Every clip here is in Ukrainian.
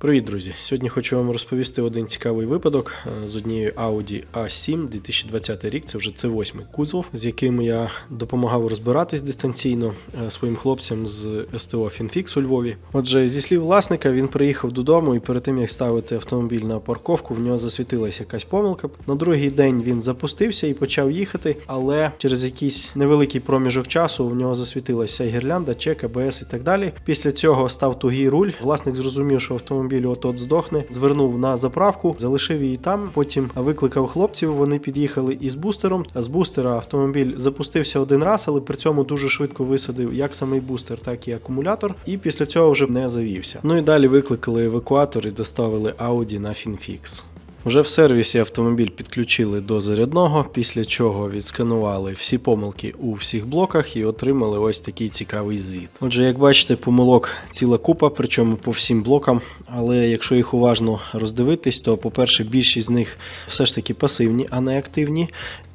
Привіт, друзі! Сьогодні хочу вам розповісти один цікавий випадок е, з однією Audi A7 2020 рік. Це вже c 8 кузов, з яким я допомагав розбиратись дистанційно е, своїм хлопцям з СТО Finfix у Львові. Отже, зі слів власника, він приїхав додому і перед тим як ставити автомобіль на парковку, в нього засвітилася якась помилка. На другий день він запустився і почав їхати, але через якийсь невеликий проміжок часу в нього засвітилася гірлянда, чек, АБС і так далі. Після цього став тугий руль. Власник зрозумів, що автомобіль от-от здохне, звернув на заправку, залишив її там. Потім викликав хлопців. Вони під'їхали із бустером. З бустера автомобіль запустився один раз, але при цьому дуже швидко висадив як самий бустер, так і акумулятор. І після цього вже не завівся. Ну і далі викликали евакуатор і доставили Audi на Finfix. Вже в сервісі автомобіль підключили до зарядного, після чого відсканували всі помилки у всіх блоках і отримали ось такий цікавий звіт. Отже, як бачите, помилок ціла купа, причому по всім блокам. Але якщо їх уважно роздивитись, то, по-перше, більшість з них все ж таки пасивні, а не активні.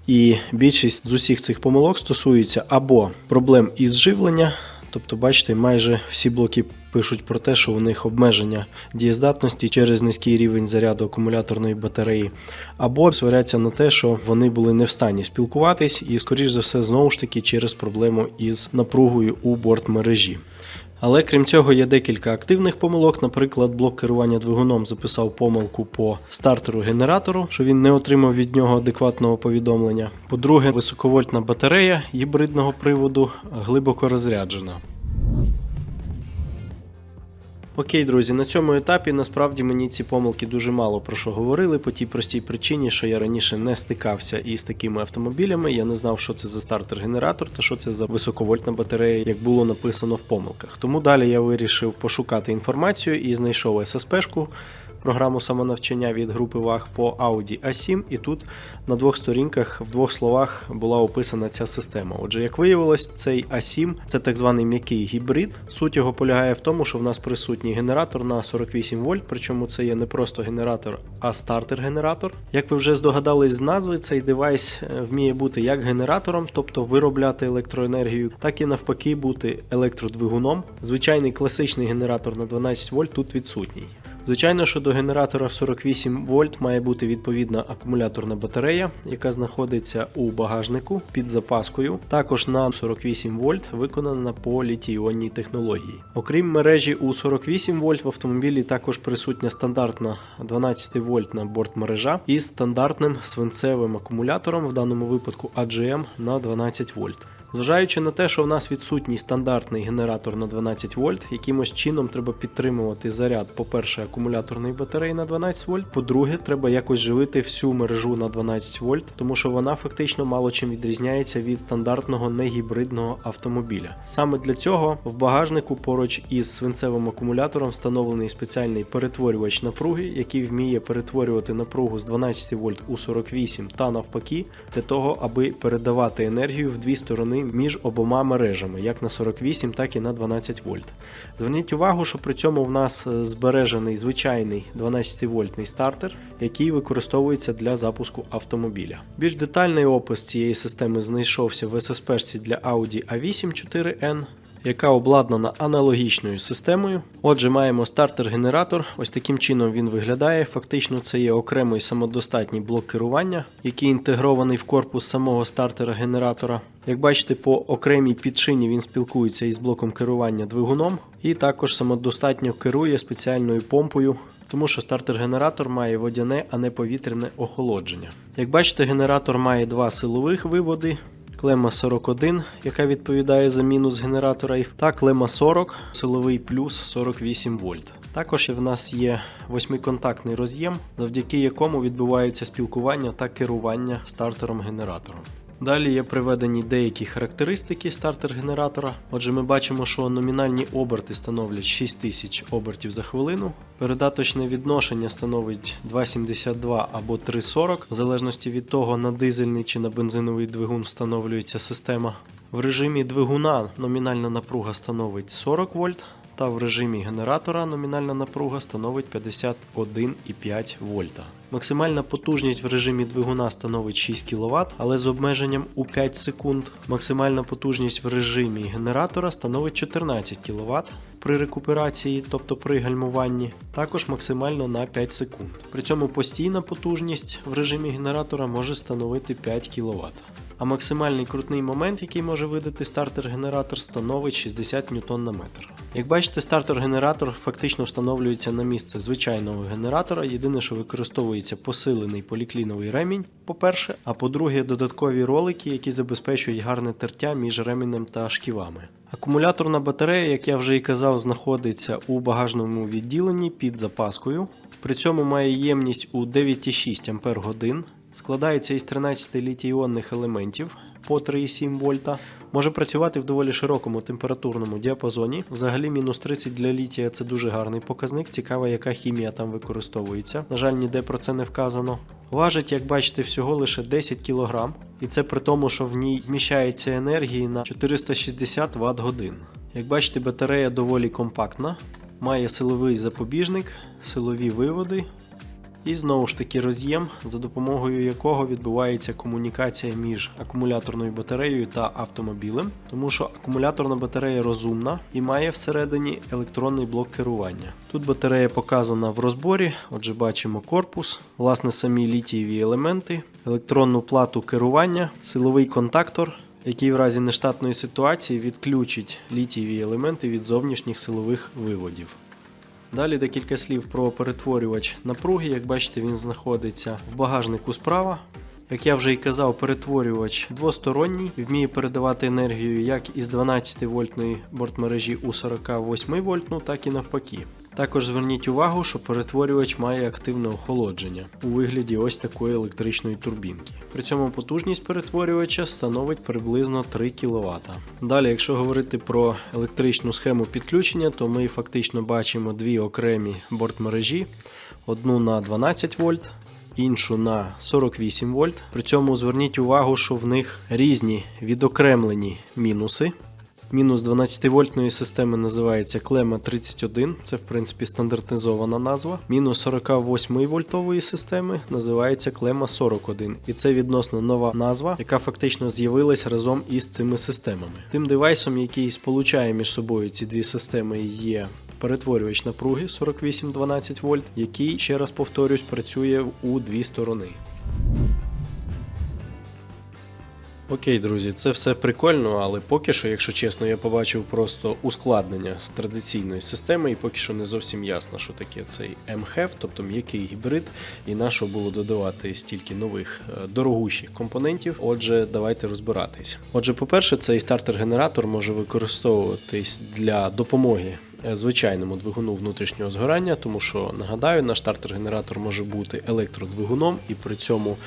І більшість з усіх цих помилок стосується або проблем із живлення. Тобто, бачите, майже всі блоки пишуть про те, що у них обмеження дієздатності через низький рівень заряду акумуляторної батареї, або сваряться на те, що вони були не в стані спілкуватись, і, скоріш за все, знову ж таки через проблему із напругою у бортмережі. Але крім цього, є декілька активних помилок. Наприклад, блок керування двигуном записав помилку по стартеру генератору, що він не отримав від нього адекватного повідомлення. По-друге, високовольтна батарея гібридного приводу глибоко розряджена. Окей, друзі, на цьому етапі насправді мені ці помилки дуже мало про що говорили по тій простій причині, що я раніше не стикався із такими автомобілями. Я не знав, що це за стартер-генератор та що це за високовольтна батарея, як було написано в помилках. Тому далі я вирішив пошукати інформацію і знайшов SSP-шку, програму самонавчання від групи ВАГ по Audi A7, і тут на двох сторінках в двох словах була описана ця система. Отже, як виявилось, цей A7 це так званий м'який гібрид. Суть його полягає в тому, що в нас присутній генератор на 48 вольт, причому це є не просто генератор, а стартер-генератор. Як ви вже здогадались з назви, цей девайс е, вміє бути як генератором, тобто виробляти електроенергію, так і навпаки бути електродвигуном. Звичайний класичний генератор на 12 вольт тут відсутній. Звичайно, що до генератора в 48 вольт має бути відповідна акумуляторна батарея, яка знаходиться у багажнику під запаскою. Також на 48 вольт виконана по літій-іонній технології. Окрім мережі у 48 вольт, в автомобілі також присутня стандартна 12 вольтна бортмережа із стандартним свинцевим акумулятором, в даному випадку AGM на 12 вольт. Зважаючи на те, що в нас відсутній стандартний генератор на 12 вольт, якимось чином треба підтримувати заряд, по-перше, акумуляторної батареї на 12 вольт, по-друге, треба якось живити всю мережу на 12 вольт, тому що вона фактично мало чим відрізняється від стандартного негібридного автомобіля. Саме для цього в багажнику поруч із свинцевим акумулятором встановлений спеціальний перетворювач напруги, який вміє перетворювати напругу з 12 вольт у 48 та навпаки, для того, аби передавати енергію в дві сторони між обома мережами, як на 48, так і на 12 вольт. Зверніть увагу, що при цьому в нас збережений звичайний 12-вольтний стартер, який використовується для запуску автомобіля. Більш детальний опис цієї системи знайшовся в SSP для Audi A8 4N. Яка обладнана аналогічною системою. Отже, маємо стартер-генератор. Ось таким чином він виглядає. Фактично, це є окремий самодостатній блок керування, який інтегрований в корпус самого стартера-генератора. Як бачите, по окремій підшині він спілкується із блоком керування двигуном, і також самодостатньо керує спеціальною помпою, тому що стартер-генератор має водяне, а не повітряне охолодження. Як бачите, генератор має два силових виводи. Клема 41, яка відповідає за мінус генератора, та клема 40, силовий плюс 48 вольт. Також в нас є восьмиконтактний роз'єм, завдяки якому відбувається спілкування та керування стартером-генератором. Далі є приведені деякі характеристики стартер-генератора. Отже, ми бачимо, що номінальні оберти становлять 6000 обертів за хвилину. Передаточне відношення становить 2,72 або 3,40, в залежності від того, на дизельний чи на бензиновий двигун встановлюється система. В режимі двигуна номінальна напруга становить 40 вольт, та в режимі генератора номінальна напруга становить 51,5 вольта. Максимальна потужність в режимі двигуна становить 6 кВт, але з обмеженням у 5 секунд. Максимальна потужність в режимі генератора становить 14 кВт при рекуперації, тобто при гальмуванні, також максимально на 5 секунд. При цьому постійна потужність в режимі генератора може становити 5 кВт. А максимальний крутний момент, який може видати стартер-генератор, становить 60 ньютон на метр. Як бачите, стартер-генератор фактично встановлюється на місце звичайного генератора. Єдине, що використовується посилений полікліновий ремінь, по-перше, а по-друге, додаткові ролики, які забезпечують гарне тертя між ременем та шківами. Акумуляторна батарея, як я вже і казав, знаходиться у багажному відділенні під запаскою. При цьому має ємність у 9,6 Ах. Складається із 13 літій-іонних елементів по 3,7 вольта. Може працювати в доволі широкому температурному діапазоні. Взагалі, мінус 30 для літія це дуже гарний показник. Цікаво, яка хімія там використовується. На жаль, ніде про це не вказано. Важить, як бачите, всього лише 10 кг, і це при тому, що в ній вміщається енергії на 460 Вт годин. Як бачите, батарея доволі компактна, має силовий запобіжник, силові виводи. І знову ж таки роз'єм, за допомогою якого відбувається комунікація між акумуляторною батареєю та автомобілем, тому що акумуляторна батарея розумна і має всередині електронний блок керування. Тут батарея показана в розборі, отже, бачимо корпус, власне, самі літієві елементи, електронну плату керування, силовий контактор. Який в разі нештатної ситуації відключить літієві елементи від зовнішніх силових виводів. Далі декілька слів про перетворювач напруги. Як бачите, він знаходиться в багажнику справа. Як я вже і казав, перетворювач двосторонній, вміє передавати енергію як із 12 вольтної бортмережі у 48 вольтну, так і навпаки. Також зверніть увагу, що перетворювач має активне охолодження у вигляді ось такої електричної турбінки. При цьому потужність перетворювача становить приблизно 3 кВт. Далі, якщо говорити про електричну схему підключення, то ми фактично бачимо дві окремі бортмережі: одну на 12 вольт іншу на 48 вольт. При цьому зверніть увагу, що в них різні відокремлені мінуси. Мінус 12 вольтної системи називається клема 31, це в принципі стандартизована назва. Мінус 48 вольтової системи називається клема 41. І це відносно нова назва, яка фактично з'явилась разом із цими системами. Тим девайсом, який сполучає між собою ці дві системи, є перетворювач напруги 48-12 вольт, який, ще раз повторюсь, працює у дві сторони. Окей, друзі, це все прикольно, але поки що, якщо чесно, я побачив просто ускладнення з традиційної системи, і поки що не зовсім ясно, що таке цей MHEV, тобто м'який гібрид, і на що було додавати стільки нових е, дорогущих компонентів. Отже, давайте розбиратись. Отже, по-перше, цей стартер-генератор може використовуватись для допомоги. Е, Звичайному двигуну внутрішнього згорання, тому що нагадаю, наш стартер-генератор може бути електродвигуном і при цьому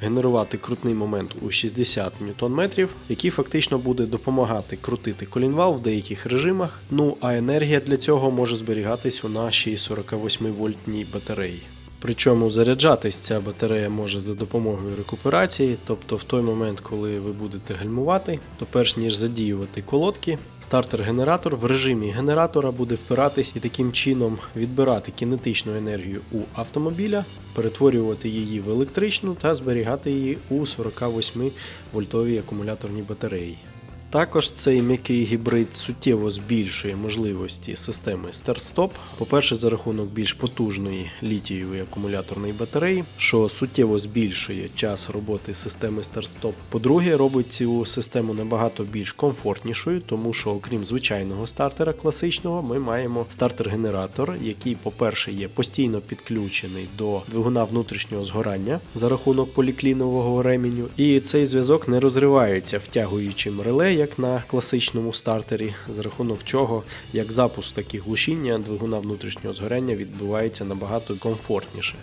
генерувати крутний момент у 60 Нм, який фактично буде допомагати крутити колінвал в деяких режимах. Ну а енергія для цього може зберігатись у нашій 48 вольтній батареї. Причому заряджатись ця батарея може за допомогою рекуперації, тобто в той момент, коли ви будете гальмувати, то перш ніж задіювати колодки, стартер-генератор в режимі генератора буде впиратись і таким чином відбирати кінетичну енергію у автомобіля, перетворювати її в електричну та зберігати її у 48 вольтовій акумуляторній батареї. Також цей м'який гібрид суттєво збільшує можливості системи старт-стоп. По-перше, за рахунок більш потужної літієвої акумуляторної батареї, що суттєво збільшує час роботи системи старт-стоп. По-друге, робить цю систему набагато більш комфортнішою, тому що, окрім звичайного стартера класичного, ми маємо стартер-генератор, який, по-перше, є постійно підключений до двигуна внутрішнього згорання за рахунок поліклінового ременю, і цей зв'язок не розривається втягуючим реле, як на класичному стартері, за рахунок чого як запуск, так і глушіння двигуна внутрішнього згоряння відбувається набагато комфортніше.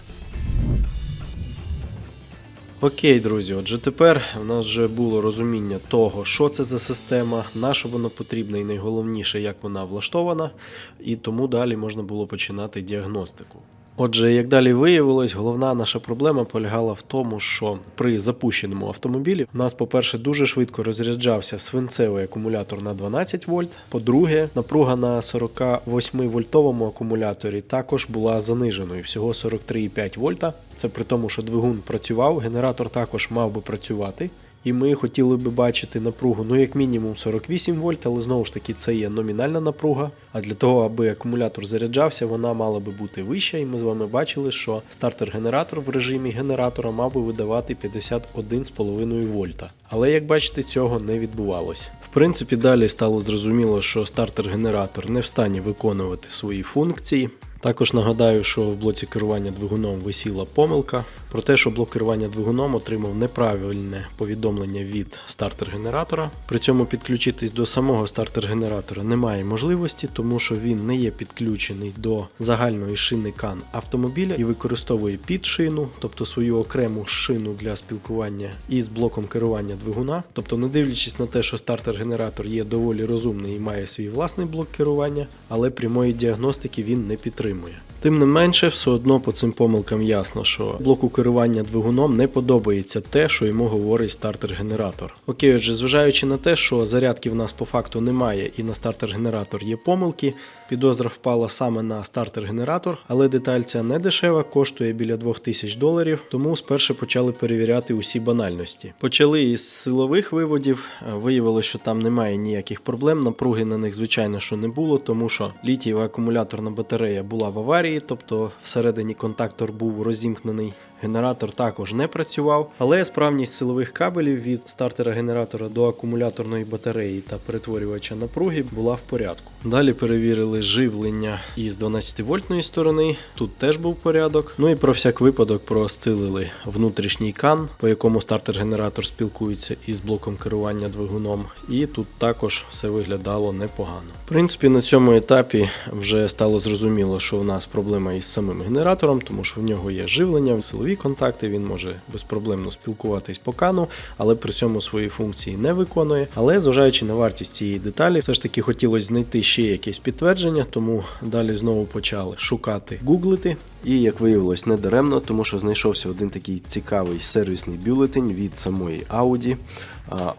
Окей, друзі, отже, тепер у нас вже було розуміння того, що це за система, на що вона потрібна, і найголовніше, як вона влаштована, і тому далі можна було починати діагностику. Отже, як далі виявилось, головна наша проблема полягала в тому, що при запущеному автомобілі у нас, по-перше, дуже швидко розряджався свинцевий акумулятор на 12 вольт. По-друге, напруга на 48 вольтовому акумуляторі також була заниженою, всього 43,5 вольта. Це при тому, що двигун працював, генератор також мав би працювати. І ми хотіли би бачити напругу, ну як мінімум 48 вольт, але знову ж таки це є номінальна напруга. А для того, аби акумулятор заряджався, вона мала би бути вища. І ми з вами бачили, що стартер-генератор в режимі генератора мав би видавати 51,5 вольта. Але як бачите, цього не відбувалось. В принципі, далі стало зрозуміло, що стартер-генератор не в стані виконувати свої функції. Також нагадаю, що в блоці керування двигуном висіла помилка про те, що блок керування двигуном отримав неправильне повідомлення від стартер-генератора. При цьому підключитись до самого стартер-генератора немає можливості, тому що він не є підключений до загальної шини кан автомобіля і використовує підшину, тобто свою окрему шину для спілкування із блоком керування двигуна. Тобто, не дивлячись на те, що стартер-генератор є доволі розумний і має свій власний блок керування, але прямої діагностики він не підтримує. Тим не менше, все одно по цим помилкам ясно, що блоку керування двигуном не подобається те, що йому говорить стартер-генератор. Окей, отже, зважаючи на те, що зарядки в нас по факту немає і на стартер-генератор є помилки, підозра впала саме на стартер-генератор, але деталь ця не дешева, коштує біля 2000 доларів, тому спершу почали перевіряти усі банальності. Почали із силових виводів, е, виявилося, що там немає ніяких проблем, напруги на них, звичайно, що не було, тому що літієва акумуляторна батарея була в аварії, тобто всередині контактор був розімкнений. Генератор також не працював, але справність силових кабелів від стартера генератора до акумуляторної батареї та перетворювача напруги була в порядку. Далі перевірили живлення із 12-вольтної сторони. Тут теж був порядок. Ну і про всяк випадок проосцилили внутрішній кан, по якому стартер-генератор спілкується із блоком керування двигуном. І тут також все виглядало непогано. В принципі, на цьому етапі вже стало зрозуміло, що в нас проблема із самим генератором, тому що в нього є живлення, силові контакти, він може безпроблемно спілкуватись по кану, але при цьому свої функції не виконує. Але зважаючи на вартість цієї деталі, все ж таки хотілося знайти ще якесь підтвердження, тому далі знову почали шукати, гуглити. І як виявилось, не даремно, тому що знайшовся один такий цікавий сервісний бюлетень від самої Audi.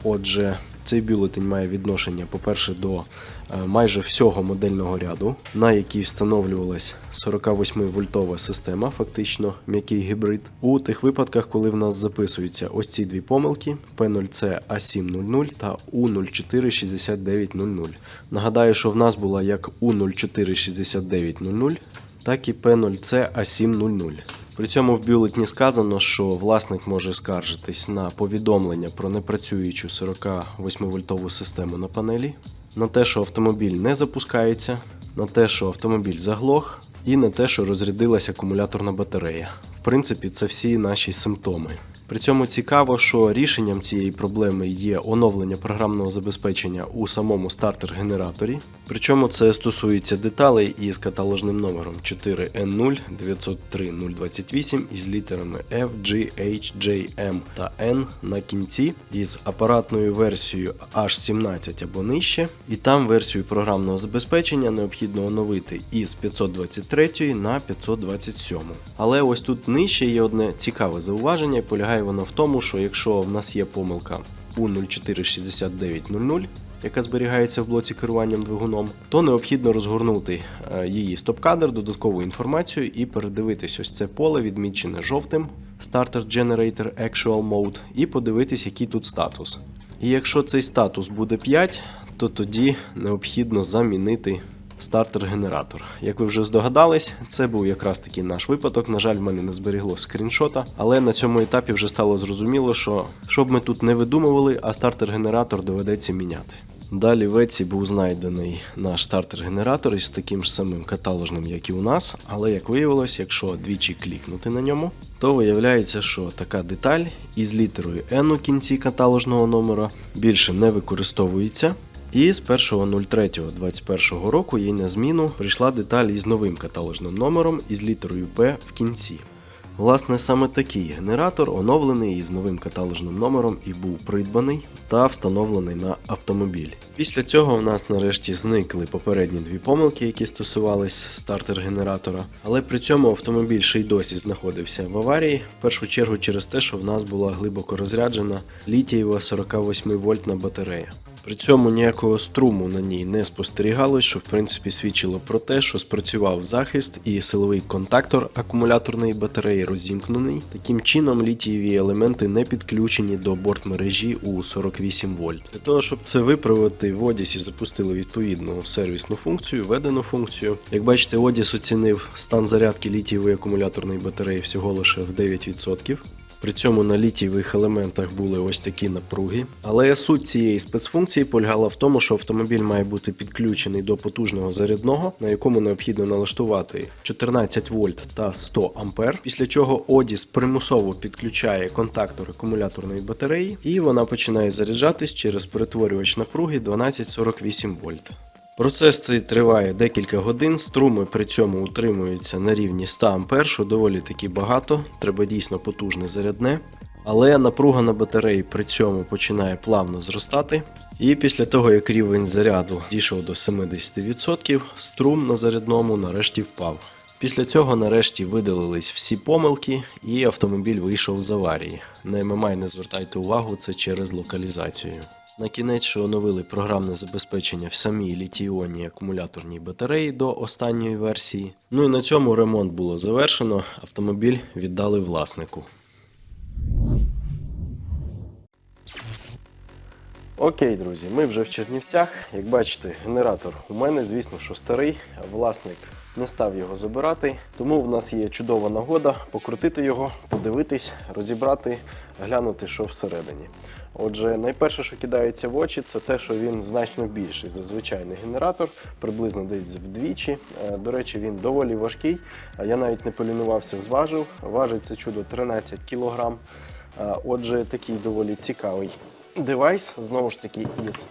Отже, цей бюлетень має відношення, по-перше, до майже всього модельного ряду, на який встановлювалась 48-вольтова система, фактично м'який гібрид. У тих випадках, коли в нас записуються ось ці дві помилки: P0C A700 та U046900. Нагадаю, що в нас була як U046900, так і P0C A700. При цьому в бюлетні сказано, що власник може скаржитись на повідомлення про непрацюючу 48-вольтову систему на панелі, на те, що автомобіль не запускається, на те, що автомобіль заглох, і на те, що розрядилась акумуляторна батарея. В принципі, це всі наші симптоми. При цьому цікаво, що рішенням цієї проблеми є оновлення програмного забезпечення у самому стартер-генераторі. Причому це стосується деталей із каталожним номером 4N0 903 028 із літерами F, G, H, J, M та N на кінці із апаратною версією H17 або нижче. І там версію програмного забезпечення необхідно оновити із 523 на 527. Але ось тут нижче є одне цікаве зауваження, полягає воно в тому, що якщо в нас є помилка у 046900, яка зберігається в блоці керуванням двигуном, то необхідно розгорнути е, її стоп-кадр, додаткову інформацію і передивитись ось це поле, відмічене жовтим Starter Generator Actual Mode, і подивитись, який тут статус. І якщо цей статус буде 5, то тоді необхідно замінити стартер-генератор. Як ви вже здогадались, це був якраз таки наш випадок. На жаль, в мене не зберігло скріншота, але на цьому етапі вже стало зрозуміло, що щоб ми тут не видумували, а стартер-генератор доведеться міняти. Далі в Еці був знайдений наш стартер-генератор із таким ж самим каталожним, як і у нас. Але як виявилось, якщо двічі клікнути на ньому, то виявляється, що така деталь із літерою N у кінці каталожного номера більше не використовується. І з 1.03.2021 року їй на зміну прийшла деталь із новим каталожним номером із літерою P в кінці. Власне, саме такий генератор оновлений із новим каталожним номером і був придбаний та встановлений на автомобіль. Після цього в нас нарешті зникли попередні дві помилки, які стосувались стартер-генератора, але при цьому автомобіль ще й досі знаходився в аварії, в першу чергу через те, що в нас була глибоко розряджена літієва 48 вольтна батарея. При цьому ніякого струму на ній не спостерігалось, що в принципі свідчило про те, що спрацював захист і силовий контактор акумуляторної батареї розімкнений. Таким чином літієві елементи не підключені до бортмережі у 48 вольт. Для того, щоб це виправити, в Одісі запустили відповідну сервісну функцію, введену функцію. Як бачите, Одіс оцінив стан зарядки літієвої акумуляторної батареї всього лише в 9%. При цьому на літієвих елементах були ось такі напруги. Але суть цієї спецфункції полягала в тому, що автомобіль має бути підключений до потужного зарядного, на якому необхідно налаштувати 14 вольт та 100 ампер. Після чого Одіс примусово підключає контактор акумуляторної батареї, і вона починає заряджатись через перетворювач напруги 1248 вольт. Процес цей триває декілька годин, струми при цьому утримуються на рівні 100 А, доволі таки багато, треба дійсно потужне зарядне. Але напруга на батареї при цьому починає плавно зростати. І після того, як рівень заряду дійшов до 70%, струм на зарядному нарешті впав. Після цього нарешті видалились всі помилки, і автомобіль вийшов з аварії. На ММІ не звертайте увагу, це через локалізацію. На кінець, оновили програмне забезпечення в самій літій-іонній акумуляторній батареї до останньої версії. Ну і на цьому ремонт було завершено. Автомобіль віддали власнику. Окей, друзі, ми вже в Чернівцях. Як бачите, генератор у мене, звісно, що старий, власник не став його забирати. Тому в нас є чудова нагода покрутити його, подивитись, розібрати, глянути, що всередині. Отже, найперше, що кидається в очі, це те, що він значно більший за звичайний генератор, приблизно десь вдвічі. Е, До речі, він доволі важкий. Я навіть не полінувався, зважив. Важить це чудо 13 кг. Отже, такий доволі цікавий девайс, знову ж таки, із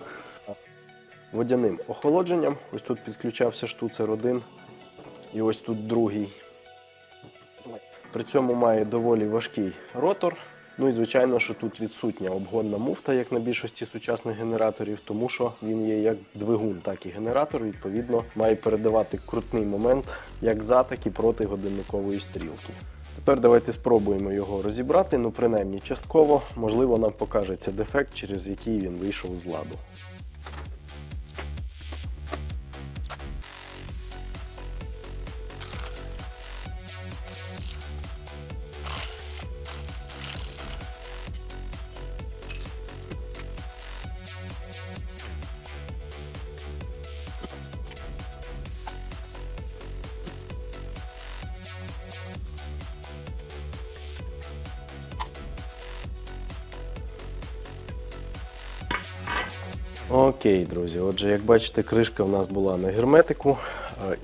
водяним охолодженням. Ось тут підключався штуцер один, і ось тут другий. При цьому має доволі важкий ротор. Ну і звичайно, що тут відсутня обгонна муфта, як на більшості сучасних генераторів, тому що він є як двигун, так і генератор. Відповідно, має передавати крутний момент як за, так і проти годинникової стрілки. Тепер давайте спробуємо його розібрати, ну принаймні частково, можливо, нам покажеться дефект, через який він вийшов з ладу. Окей, друзі. Отже, як бачите, кришка в нас була на герметику,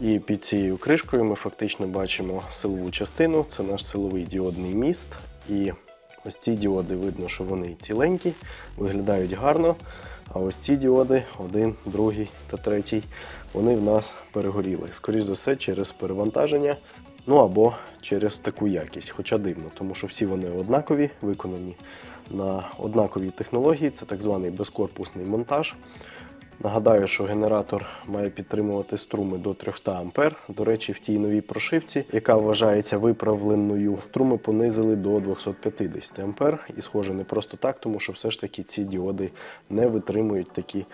і під цією кришкою ми фактично бачимо силову частину. Це наш силовий діодний міст. І ось ці діоди видно, що вони ціленькі, виглядають гарно. А ось ці діоди, один, другий та третій, вони в нас перегоріли. Скоріше за все, через перевантаження. Ну або через таку якість, хоча дивно, тому що всі вони однакові, виконані на однаковій технології, це так званий безкорпусний монтаж. Нагадаю, що генератор має підтримувати струми до 300 А. До речі, в тій новій прошивці, яка вважається виправленою, струми понизили до 250 А. І схоже не просто так, тому що все ж таки ці діоди не витримують такі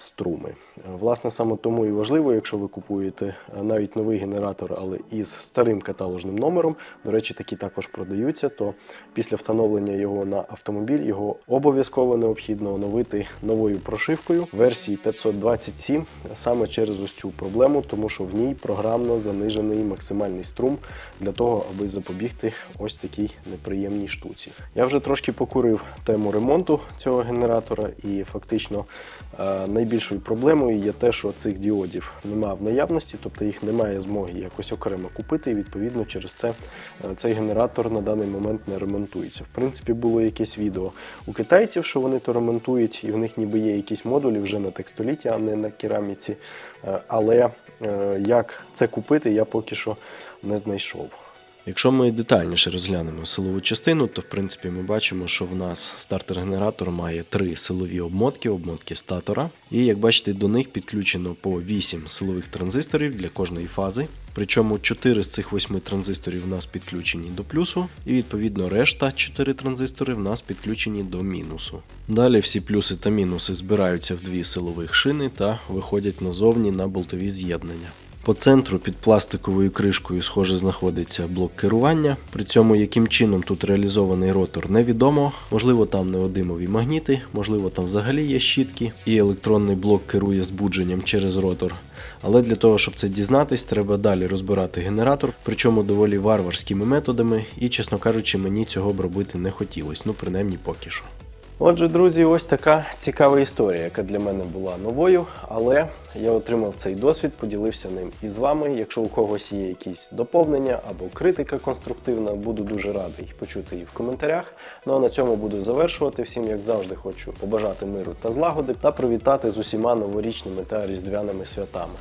струми. Власне, саме тому і важливо, якщо ви купуєте навіть новий генератор, але із старим каталожним номером, до речі, такі також продаються, то після встановлення його на автомобіль його обов'язково необхідно оновити новою прошивкою версії 527 саме через ось цю проблему, тому що в ній програмно занижений максимальний струм для того, аби запобігти ось такій неприємній штуці. Я вже трошки покурив тему ремонту цього генератора, і фактично е, найбільшою проблемою є те, що цих діодів немає в наявності, тобто їх немає змоги якось окремо купити, і відповідно через це е, цей генератор на даний момент не ремонтується. В принципі, було якесь відео у китайців, що вони то ремонтують, і в них ніби є якісь модулі вже на текстоліті, а не на кераміці. Е, Але е, як це купити, я поки що не знайшов. Якщо ми детальніше розглянемо силову частину, то в принципі ми бачимо, що в нас стартер-генератор має три силові обмотки, обмотки статора. І як бачите, до них підключено по 8 силових транзисторів для кожної фази. Причому 4 з цих 8 транзисторів в нас підключені до плюсу, і відповідно решта 4 транзистори в нас підключені до мінусу. Далі всі плюси та мінуси збираються в дві силових шини та виходять назовні на болтові з'єднання. По центру під пластиковою кришкою, схоже, знаходиться блок керування. При цьому яким чином тут реалізований ротор, невідомо. Можливо, там неодимові магніти, можливо, там взагалі є щітки, і електронний блок керує збудженням через ротор. Але для того, щоб це дізнатись, треба далі розбирати генератор, причому доволі варварськими методами, і, чесно кажучи, мені цього б робити не хотілося, ну принаймні поки що. Отже, друзі, ось така цікава історія, яка для мене була новою, але я отримав цей досвід, поділився ним із вами. Якщо у когось є якісь доповнення або критика конструктивна, буду дуже радий почути її в коментарях. Ну а на цьому буду завершувати. Всім, як завжди, хочу побажати миру та злагоди та привітати з усіма новорічними та різдвяними святами.